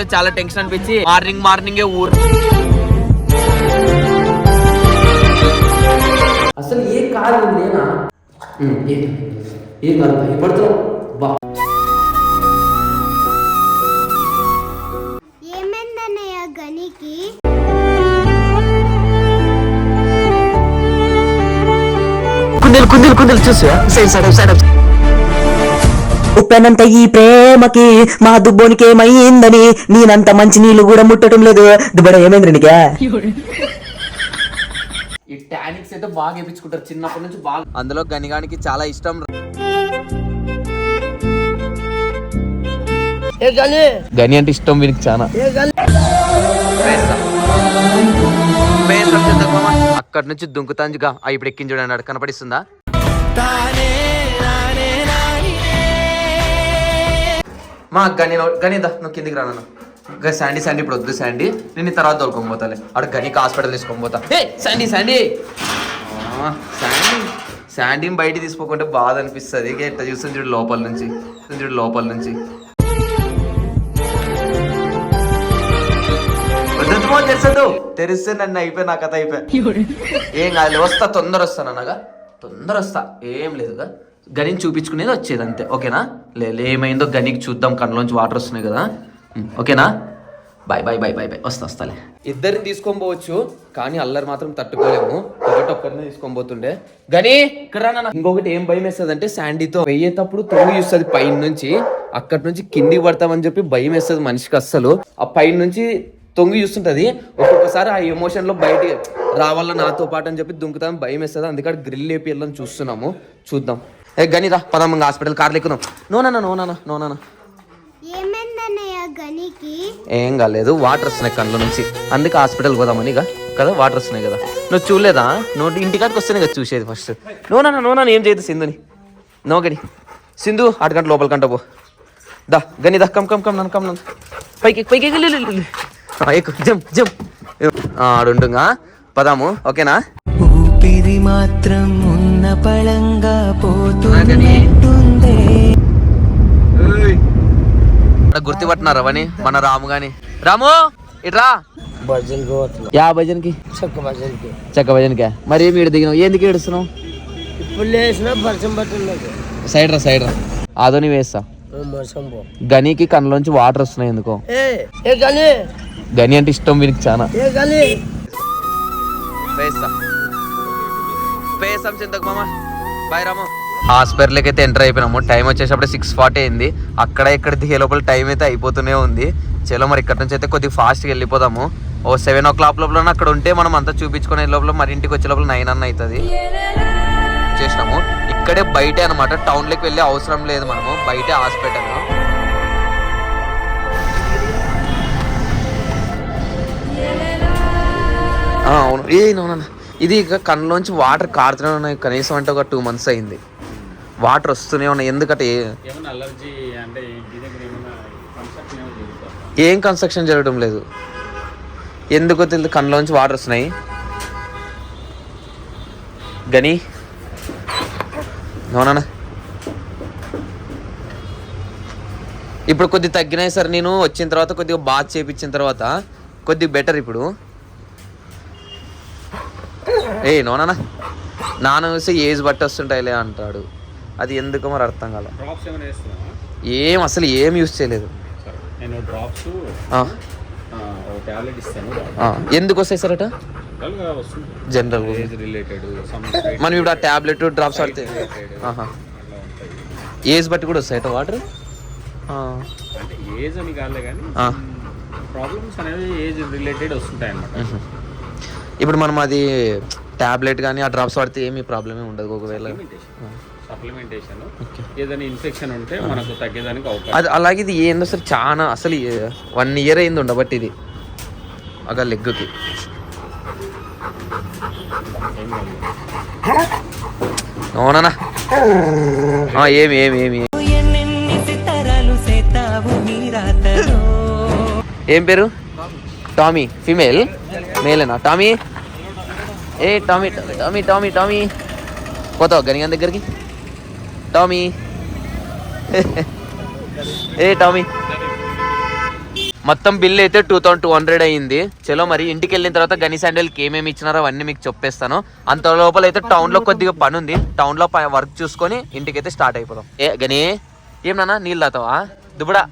చూస్తుంటే చాలా టెన్షన్ అనిపించి మార్నింగ్ మార్నింగే ఊరు. అసలు ఏ కాదు నేనా ఏ కాదు గనికి? కుందేలు కుందేలు కుందేలు చూసా సైడ్ సైడ్ సైడ్. ఉప్పెనంత ఈ ప్రేమకి మా దుబ్బోనికి ఏమైందని నేనంత మంచి నీళ్ళు కూడా ముట్టడం లేదు. దుబ్బడ ఏమైంది నీకే? ఈ టానిక్స్ అయితే బాగా వేయించుకుంటారు చిన్నప్పటి నుంచి బాగా అందులో గనిగానికి చాలా ఇష్టం గని? అంటే ఇష్టం వీనికి చాలా. అక్కడి నుంచి దుంకుతాంజుగా. ఆ ఇప్పుడు ఎక్కించి చూడండి అక్కడ కనపడిస్తుందా? మా గని గనిదా నువ్వు కిందికి రా నాన్న. ఇంకా శాండీ శాండీ ఇప్పుడు వద్దు శాండీ. నేను తర్వాత తోలుకొని పోతాలే. అక్కడ గనికి హాస్పిటల్ తీసుకొని పోతా. ఏ శాండీ శాండీ. శాండీ. శాండీని బయట తీసుకోకుంటే బాధ అనిపిస్తుంది. ఎట్లా చూస్తుంది చూడు లోపల నుంచి. చూడు లోపల నుంచి. తెరిస్తే నన్ను అయిపోయి నా కథ అయిపోయి. ఏం కాదు వస్తా తొందర వస్తాను అనగా తొందర వస్తా. ఏం లేదుగా గనిని చూపించుకునేది వచ్చేది అంతే ఓకేనా? లేదు ఏమైందో గనికి చూద్దాం కళ్ళలోంచి వాటర్ వస్తున్నాయి కదా. ఓకేనా? Bye bye bye bye bye. వస్తా వస్తాలే ఇద్దరిని తీసుకొని పోవచ్చు కానీ అల్లరి మాత్రం తట్టుకోలేము. ఒకటి ఒక్కరిని తీసుకొని పోతుండే. గని ఇక్కడ ఇంకొకటి ఏం భయం వేస్తుంది అంటే శాండీతో వెయ్యేటప్పుడు తొంగి చూస్తుంది పైన నుంచి. అక్కడి నుంచి కిందికి పడతామని చెప్పి భయం వేస్తుంది మనిషికి అస్సలు. ఆ పైన నుంచి తొంగి చూస్తుంటది. ఒక్కొక్కసారి ఆ ఎమోషన్లో బయట రావాల నాతో పాటు అని చెప్పి దుంకుతాం భయం వేస్తుంది. అందుకని గ్రిల్ లేపి వెళ్ళని చూస్తున్నాము. చూద్దాం. ఏ గనిరా పదం హాస్పిటల్ కార్లు ఎక్కుదాం. నోనా నోనా నోనా ఏం కాలేదు వాటర్ వస్తున్నాయి కళ్ళ నుంచి. అందుకే హాస్పిటల్ పోదామని ఇక. కదా వాటర్ వస్తున్నాయి కదా. నువ్వు చూడలేదా? నువ్వు ఇంటికాడికి వస్తేనే కదా చూసేది ఫస్ట్ నోనా నోనా ఏం చేయదు సింధుని. నో గని. సింధు ఆటు గంట లోపల కంట పో. దా గని దా కమ్ కమ్ కమ్ నన్ను కమ్ నన్ను. పైకి పైకి ఎక్కి, జమ్ జమ్ ఆడుండుగా. పదాము ఓకేనా? ఊపిరి మాత్రం ఉన్న పళంగా పోతుందే గుర్తుపట్టినారా అవని మన రాము గాని. రాము ఇట్రా. యా భజన్కి చక్క భజన్కి. చెక్క భజన్ కే మరి ఏమి ఏడుదిగినావు ఎందుకు ఏడుస్తున్నావు? ఇప్పుడు లేచినా పరిచయం పట్టున్నది సైడ్ రా సైడ్ రా అదోని వేస్తా మోసం పో. గనికి కళ్ళలోంచి వాటర్ వస్తున్నాయి ఎందుకో? గని? అంటే ఇష్టం వీనికి చాలా గని చింతకు మామ. బాయ్ రాము. హాస్పిటల్కి అయితే ఎంటర్ అయిపోయినాము. టైం వచ్చేటప్పుడు సిక్స్ ఫార్టీ అయింది. అక్కడ ఇక్కడ దిగే లోపల టైం అయితే అయిపోతూనే ఉంది. చలో మరి ఇక్కడ నుంచి అయితే కొద్దిగా ఫాస్ట్గా వెళ్ళిపోదాము. ఓ సెవెన్ ఓ క్లాక్ లోపల అక్కడ ఉంటే మనం అంతా చూపించుకునే లోపల మరి ఇంటికి వచ్చే లోపల నైన్ అన్న అవుతుంది. చేసినాము. ఇక్కడే బయటే అనమాట టౌన్లోకి వెళ్ళే అవసరం లేదు మనము. బయటే హాస్పిటల్ అవును. ఏ నోనన్న ఇది ఇక కళ్ళలోంచి వాటర్ కారుతూనే ఉన్నాయి. కనీసం అంటే ఒక టూ మంత్స్ అయింది. వాటర్ వస్తూనే ఉన్నాయి. ఎందుకంటే ఏ- కన్స్ట్రక్షన్ జరగడం లేదు. ఎందుకో తెలియదు. కళ్ళలోంచి వాటర్ వస్తున్నాయి. గని. అవునా ఇప్పుడు కొద్ది తగ్గినాయి సార్. నేను వచ్చిన తర్వాత కొద్దిగా బాత్ చేపించిన తర్వాత కొద్దిగా బెటర్ ఇప్పుడు. ఏ నోనా నాన్న. చూస్తే ఏజ్ బట్టి వస్తుంటాయిలే అంటాడు. అది ఎందుకో మరి అర్థం కాల. ఏం అసలు ఏం యూస్ చేయలేదు. ఎందుకు వస్తాయి సార్ అట? జనరల్ ఏజ్ రిలేటెడ్ సమ్ మనం ఇప్పుడు ఆ టాబ్లెట్ డ్రాప్స్ ఉంటాయి. ఏజ్ బట్టి కూడా వస్తాయట వాటర్ అంటే ఏజ్ అని కాలే కానీ ఆ. ప్రాబ్లమ్స్ అనేవి ఏజ్ రిలేటెడ్ వస్తుంటాయి అన్నమాట ఇప్పుడు మనం అది టాబ్లెట్ కానీ ఆ డ్రాప్స్ వాడితే ఏమీ ప్రాబ్లమే ఉండదు ఒకవేళ. సప్లిమెంటేషన్ ఏదైనా ఇన్ఫెక్షన్ ఉంటే మనకు తగ్గేదానికి అవకాశం. అది అలాగే ఇది ఏందో సార్ చాలా అసలు వన్ ఇయర్ అయింది ఉండబట్టి ఇది. ఒక లెగ్కి అవునా ఏమి ఏమి ఏమి. ఏం పేరు? టామీ. ఫీమేల్. మేలేనా? టామీ? ఏ టామీ టామీ టామీ టామీ. పోతావు గనిగాన్ దగ్గరికి? టామీ. ఏ టామీ. మొత్తం బిల్ అయితే టూ థౌసండ్ టూ హండ్రెడ్ అయ్యింది. చలో మరి ఇంటికి వెళ్ళిన తర్వాత గని శాండిల్కి ఏమేమి ఇచ్చినారో అవన్నీ మీకు చెప్పేస్తాను. అంత లోపల అయితే టౌన్లో కొద్దిగా పని ఉంది. టౌన్లో వర్క్ చూసుకొని ఇంటికైతే స్టార్ట్ అయిపోదాం. ఏ గని ఏం నాన్న నీళ్ళు తాతావా? దుబ్బడా.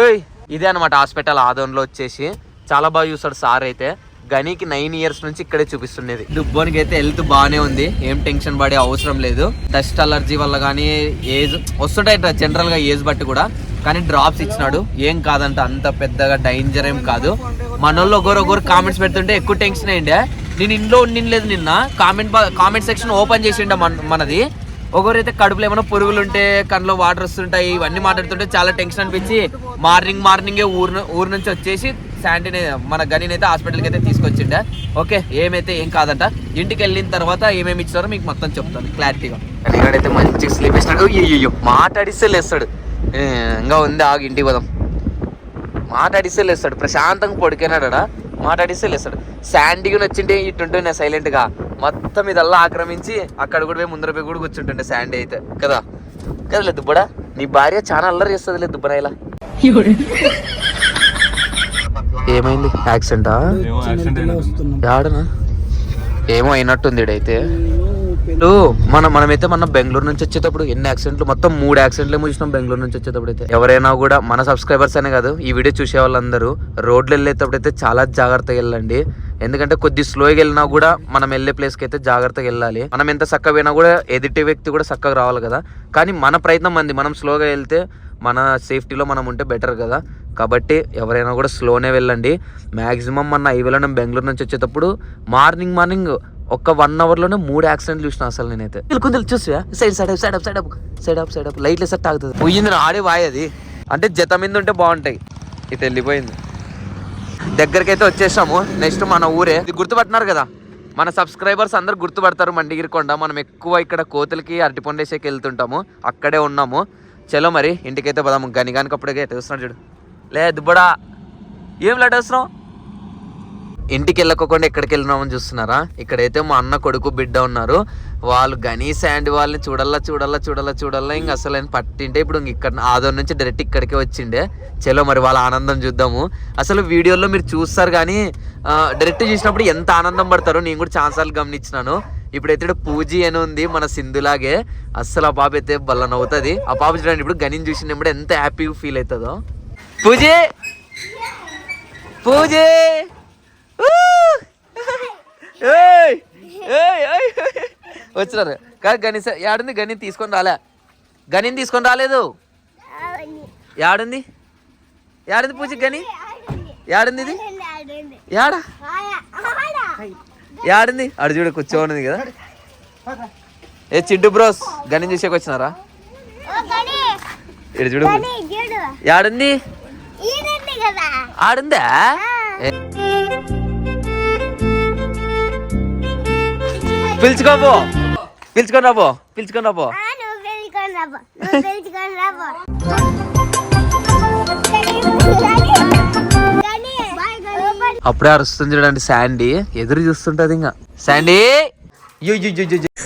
ఓయ్ ఇదే అనమాట హాస్పిటల్ ఆదోన్లో వచ్చేసి. చాలా బాగా చూస్తాడు సార్ అయితే. గనికి నైన్ ఇయర్స్ నుంచి ఇక్కడే చూపిస్తుండేది. దుబ్బోనికి అయితే హెల్త్ బాగానే ఉంది. ఏం టెన్షన్ పడే అవసరం లేదు. డస్ట్ అలర్జీ వల్ల కానీ ఏజ్ వస్తుంటాయి జనరల్గా ఏజ్ బట్టి కూడా. కానీ డ్రాప్స్ ఇచ్చినాడు. ఏం కాదంట అంత పెద్దగా డేంజర్ ఏం కాదు. మనోళ్ళు ఒకరు ఒకరు కామెంట్స్ పెడుతుంటే ఎక్కువ టెన్షన్ అయిండే నేను ఇంట్లో ఉండిలేదు నిన్న. కామెంట్ కామెంట్ సెక్షన్ ఓపెన్ చేసిండ మనది. ఒకరైతే కడుపులో ఏమైనా పురుగులు ఉంటే కళ్ళలో వాటర్ వస్తుంటాయి ఇవన్నీ మాట్లాడుతుంటే చాలా టెన్షన్ అనిపించి మార్నింగ్ మార్నింగే ఊరు ఊరు నుంచి వచ్చేసి శాంటీని మన గనిని అయితే హాస్పిటల్కి అయితే తీసుకొచ్చిండే. ఓకే ఏమైతే ఏం కాదంట. ఇంటికి వెళ్ళిన తర్వాత ఏమేమి ఇచ్చారో మీకు మొత్తం చెప్తాను క్లారిటీగా గనిగాడైతే మంచిగా స్లీప్ ఇస్తాడు అయ్యో మాట్లాడిస్తే లేస్తాడు. ఇంకా ఉంది ఆగి ఇంటికి పోదాం. మాట్లాడిస్తే లేస్తాడు ప్రశాంతంగా పడుకున్నాడా మాట్లాడిస్తే లేస్తాడు. శాండీగా వచ్చింటే ఇటుంటుండే సైలెంట్గా మొత్తం ఇదల్లా ఆక్రమించి అక్కడ కూడా పోయి ముందర పోయి కూడా కూర్చుంటుండే శాండీ అయితే. కదా? కదా లేదు దుబ్బడా? నీ భార్య చాలా అల్లరి చేస్తుంది లేదు దుబ్బడా ఇలా ఏమైంది? యాక్సిడెంటా? ఏమో ఆడనా ఏమో అయినట్టుంది ఇప్పుడు మనం మనమైతే మన బెంగళూరు నుంచి వచ్చేటప్పుడు ఎన్ని యాక్సిడెంట్లు? మొత్తం మూడు యాక్సిడెంట్లు చూసినాం బెంగళూరు నుంచి వచ్చేటప్పుడు అయితే. ఎవరైనా కూడా మన సబ్స్క్రైబర్స్ అనే కాదు ఈ వీడియో చూసే వాళ్ళందరూ రోడ్లు వెళ్ళేటప్పుడు అయితే చాలా జాగ్రత్తగా వెళ్ళండి. ఎందుకంటే కొద్ది స్లోగా వెళ్ళినా కూడా మనం వెళ్ళే ప్లేస్కి అయితే జాగ్రత్తగా వెళ్ళాలి. మనం ఎంత చక్కగా పోయినా కూడా ఎదుటి వ్యక్తి కూడా చక్కగా రావాలి కదా. కానీ మన ప్రయత్నం మంది మనం స్లోగా వెళ్తే మన సేఫ్టీలో మనం ఉంటే బెటర్ కదా. కాబట్టి ఎవరైనా కూడా స్లోనే వెళ్ళండి. మ్యాక్సిమం మన హైవేలో నేను బెంగళూరు నుంచి వచ్చేటప్పుడు మార్నింగ్ మార్నింగ్ ఒక్క వన్ అవర్లోనే మూడు యాక్సిడెంట్లు చూసిన అసలు నేనైతే. కొంచెం చూసా side side up side up side up side up side up లైట్లు సెట్ ఆగుతుంది పోయింది ఆడే వాయి అది. అంటే జత మీద ఉంటే బాగుంటాయి. ఇది వెళ్ళిపోయింది. దగ్గరికి అయితే వచ్చేసాము. నెక్స్ట్ మన ఊరే. ఇది గుర్తుపట్టినారు కదా? మన సబ్స్క్రైబర్స్ అందరు గుర్తుపడతారు మండిగిరికొండ. మనం ఎక్కువ ఇక్కడ కోతులకి అరటిపొండేసేకి వెళ్తుంటాము. అక్కడే ఉన్నాము. చలో మరి ఇంటికైతే పోదాము. గని గనికి అప్పటికే చూస్తున్నాడు చూడు. లే దుబ్బడా ఏం లేట్ వేస్తున్నావు? ఇంటికి వెళ్ళకోకుండా ఎక్కడికి వెళ్ళినామని చూస్తున్నారా? ఇక్కడైతే మా అన్న కొడుకు బిడ్డ ఉన్నారు. వాళ్ళు గణేష్ అండ్ వాళ్ళని చూడల్లా చూడల్లా చూడల్లా చూడల్లా ఇంక అసలు ఆయన పట్టింటే ఇప్పుడు ఇక్కడ ఆదో నుంచి డైరెక్ట్ ఇక్కడికే వచ్చిండే. చలో మరి వాళ్ళ ఆనందం చూద్దాము. అసలు వీడియోలో మీరు చూస్తారు కానీ డైరెక్ట్ చూసినప్పుడు ఎంత ఆనందం పడతారో నేను కూడా ఛాన్సార్లు గమనించినాను. ఇప్పుడైతే ఈడ పూజీ అని ఉంది మన సింధులాగే. అస్సలు ఆ పాప అయితే బల్ల నవ్వుతుంది. ఆ పాప చూడండి ఇప్పుడు గనిని చూసినప్పుడు ఎంత హ్యాపీగా ఫీల్ అవుతుందో. పూజే. పూజే! వచ్చినారు. కాదు గని యాడుంది గని తీసుకొని రాలే. గనిని తీసుకొని రాలేదు. యాడుంది? యాడుంది పూజ గని యాడుంది ఇది? యాడా? యాడుంది? అడు చూడ కూర్చోనుంది కదా. ఏ చిడ్డు బ్రోస్ గని చూసేకి వచ్చినారా? ఇటు చూడు. యాడుంది? ఆడుందా? ఏ, పిలుచుకోపో. పిలుచుకొని రాబో పిలుచుకొని రాబో అప్పుడే అరుస్తుంది చూడండి శాండీ. ఎదురు చూస్తుంటది ఇంకా. శాండీ.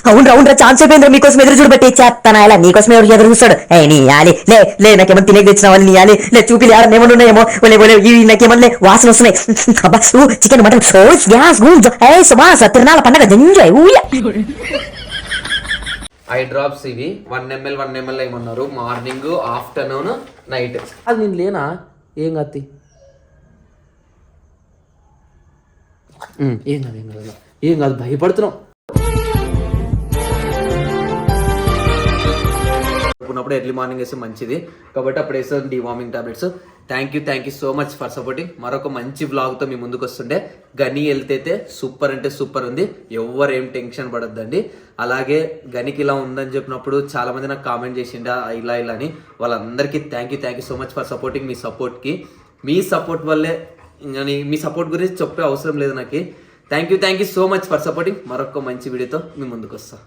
అవును అవునరా ఛాన్స్ అయిపోయిందిరా మీకోసం ఎదురు చూడబట్టి చేస్తానా ఇలా నీకోసం ఎవరు ఎదురు చూస్తాడు ఏ నీ ఆలి లే లే నాకేమో తినే తెచ్చినావని నీ ఆలి లే చూపి ఆడ ఏమన్నా ఉన్నాయేమో ఒలే ఒలే ఇవి నాకేమన్నా వాసన వస్తున్నాయి అబ్బా ఊ చికెన్ మటన్ సో గ్యాస్ గూంజో ఏ సుబాస తిరణాల పండగ ఎంజాయ్ ఊయ ఐ డ్రాప్స్ ఇవి వన్ ఎంఎల్ వన్ ఎంఎల్ ఏమన్నారు మార్నింగ్ ఆఫ్టర్నూన్ నైట్ అది నేను లేనా ఏం కత్తి ఏం కాదు ఏం కాదు ఏం కాదు భయపడుతున్నాం ఉన్నప్పుడు ఎర్లీ మార్నింగ్ వేస్తే మంచిది. కాబట్టి అప్పుడు వేస్తాం deworming tablets thank you thank you so much for supporting మరొక మంచి వ్లాగ్తో మీ ముందుకు వస్తుండే. గని వెళ్తే సూపర్ అంటే సూపర్ ఉంది. ఎవ్వరు ఏం టెన్షన్ పడద్దండి. అలాగే గనికి ఇలా ఉందని చెప్పినప్పుడు చాలా మంది నాకు కామెంట్ చేసిండా ఇలా ఇలా అని. వాళ్ళందరికీ thank you thank you so much for supporting మీ సపోర్ట్కి మీ సపోర్ట్ వల్లే ఇంకా మీ సపోర్ట్ గురించి చెప్పే అవసరం లేదు నాకు. Thank you thank you so much for supporting మరొక మంచి వీడియోతో మీ ముందుకు వస్తాను